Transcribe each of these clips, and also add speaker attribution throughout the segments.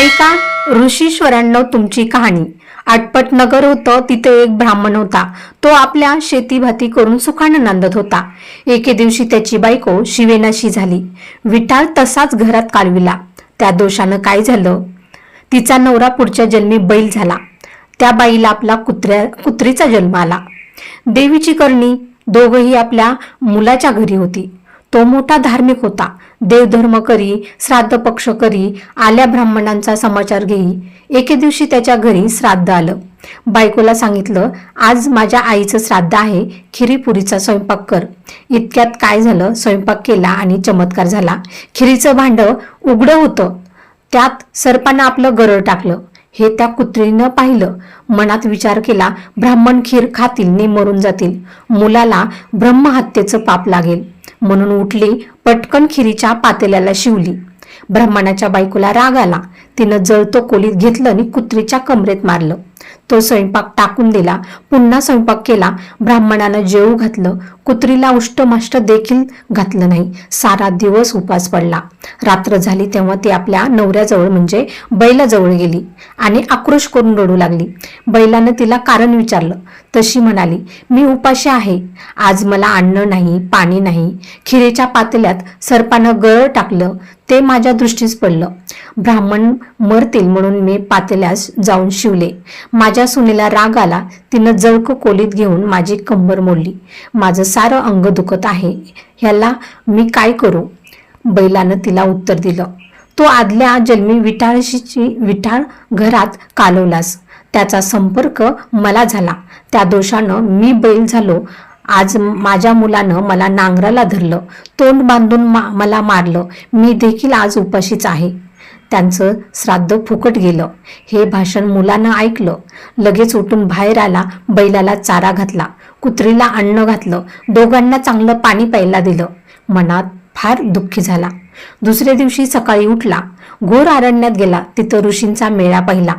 Speaker 1: ऐका ऋषीश्वरांनो तुमची कहाणी. आटपट नगर होतं तिथे एक ब्राह्मण होता. तो आपल्या शेतीभाती करून सुखानं नांदत होता. एके दिवशी त्याची बायको शिवेनाशी झाली. विठाल तसाच घरात कालविला. त्या दोषानं काय झालं? तिचा नवरा पुढच्या जन्मी बैल झाला. त्या बाईला आपला कुत्र्या कुत्रीचा जन्म आला. देवीची करणी दोघही आपल्या मुलाच्या घरी होती. तो मोठा धार्मिक होता. देवधर्म करी श्राद्ध पक्ष करी आल्या ब्राह्मणांचा समाचार घेई. एके दिवशी त्याच्या घरी श्राद्ध आलं. बायकोला सांगितलं आज माझ्या आईचं श्राद्ध आहे खिरीपुरीचा स्वयंपाक कर. इतक्यात काय झालं? स्वयंपाक केला आणि चमत्कार झाला. खिरीचं भांडं उघडं होतं. त्यात सर्पानं आपलं गरळ टाकलं. हे त्या कुत्रीनं पाहिलं. मनात विचार केला ब्राह्मण खीर खातील ने मरून जातील. मुलाला ब्रह्महत्येचं पाप लागेल. म्हणून उठली पटकन खिरीच्या पातेल्याला शिवली. ब्राह्मणाच्या बायकोला राग आला. तिनं जळतो कोलीत घेतलं आणि कुत्रीच्या कमरेत मारलं. तो स्वयंपाक टाकून दिला. पुन्हा स्वयंपाक केला. ब्राह्मणानं जेवू घातलं. कुत्रीला उष्टमाष्ट देखील घातलं नाही. सारा दिवस उपास पडला. रात्र झाली तेव्हा ती आपल्या नवऱ्याजवळ म्हणजे बैलाजवळ गेली आणि आक्रोश करून रडू लागली. बैलानं तिला कारण विचारलं. तशी म्हणाली मी उपाशी आहे. आज मला अन्न नाही पाणी नाही. खिरेच्या पातल्यात सर्पानं गळ टाकलं. ते माझ्या दृष्टीस पडलं. ब्राह्मण मरतील म्हणून मी पातेल्यास जाऊन शिवले. माझ्या सुनेला राग आला तिनं जळक कोलीत घेऊन माझी कंबर मोडली. माझं सारं अंग दुखत आहे. ह्याला मी काय करू? बैलानं तिला उत्तर दिलं. तो आदल्या जन्मी विटाळशीची विटाळ घरात कालवलास. त्याचा संपर्क मला झाला. त्या दोषानं मी बैल झालो. आज माझ्या मुलानं मला नांगराला धरलं. तोंड बांधून मा मला मारलं. मी देखील आज उपाशीच आहे. त्यांचं श्राद्ध फुकट गेलं. हे भाषण मुलानं ऐकलं. लगेच उठून बाहेर आला बैलाला चारा घातला कुत्रीला अन्न घातलं दोघांना चांगलं पाणी प्यायला दिलं. मनात फार दुःखी झाला. दुसऱ्या दिवशी सकाळी उठला. घोर अरण्यात गेला. तिथं ऋषींचा मेळा पाहिला.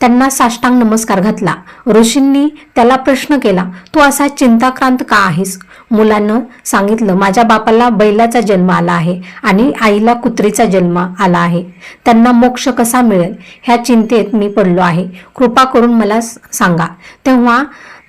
Speaker 1: त्यांना साष्टांग नमस्कार घातला. ऋषींनी त्याला प्रश्न केला तू असा चिंताक्रांत का आहेस? मुलानं सांगितलं माझ्या बापाला बैलाचा जन्म आला आहे आणि आईला कुत्रीचा जन्म आला आहे. त्यांना मोक्ष कसा मिळेल? ह्या चिंतेत मी पडलो आहे. कृपा करून मला सांगा. तेव्हा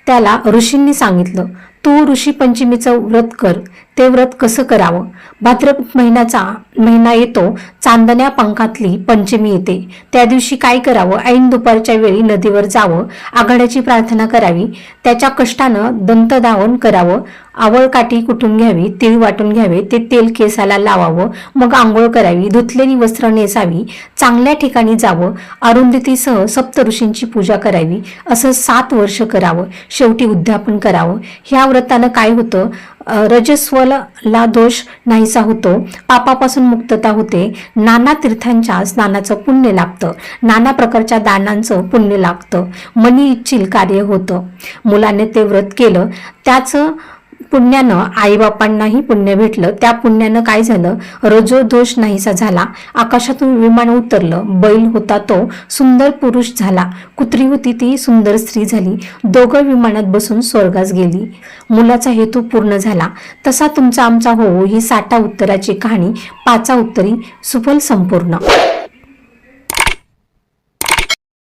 Speaker 1: त्याला ऋषींनी सांगितलं तू ऋषी पंचमीचं व्रत कर. ते व्रत कसं करावं? भाद्रपद महिन्याचा महिना येतो चांदण्या पंखातली पंचमी येते. त्या दिवशी काय करावं? ऐन दुपारच्या वेळी नदीवर जावं आघाड्याची प्रार्थना करावी त्याच्या कष्टानं दंतधावन करावं आवळकाठी कुटून घ्यावी तीळ वाटून घ्यावे ते तेल केसाला लावावं मग आंघोळ करावी धुतलेली वस्त्र नेसावी चांगल्या ठिकाणी जावं अरुंधतीसह सप्त ऋषींची पूजा करावी असं सात वर्ष करावं शेवटी उद्यापन करावं. ह्या व्रतानं काय होतं? रजस्वला दोष नाहीसा होतो. पापापासून मुक्तता होते. नाना तीर्थांच्या स्नानाचं पुण्य लागतं नाना प्रकारच्या दानांचं पुण्य लागतं मनी इच्छिल कार्य होतं. मुलाने ते व्रत केलं. त्याचं पुण्यानं आईबापांनाही पुण्य भेटलं. त्या पुण्यानं काय झालं? रजो दोष नाहीसा झाला. आकाशातून विमान उतरलं. बैल होता तो. सुंदर पुरुष झाला. कुत्री होती ती. सुंदर स्त्री झाली. दोघं विमानात बसून स्वर्गास गेली. मुलाचा हेतू पूर्ण झाला. तसा तुमचा आमचा हो ही साठा उत्तराची कहाणी. पाचा उत्तरी. सुफल संपूर्ण.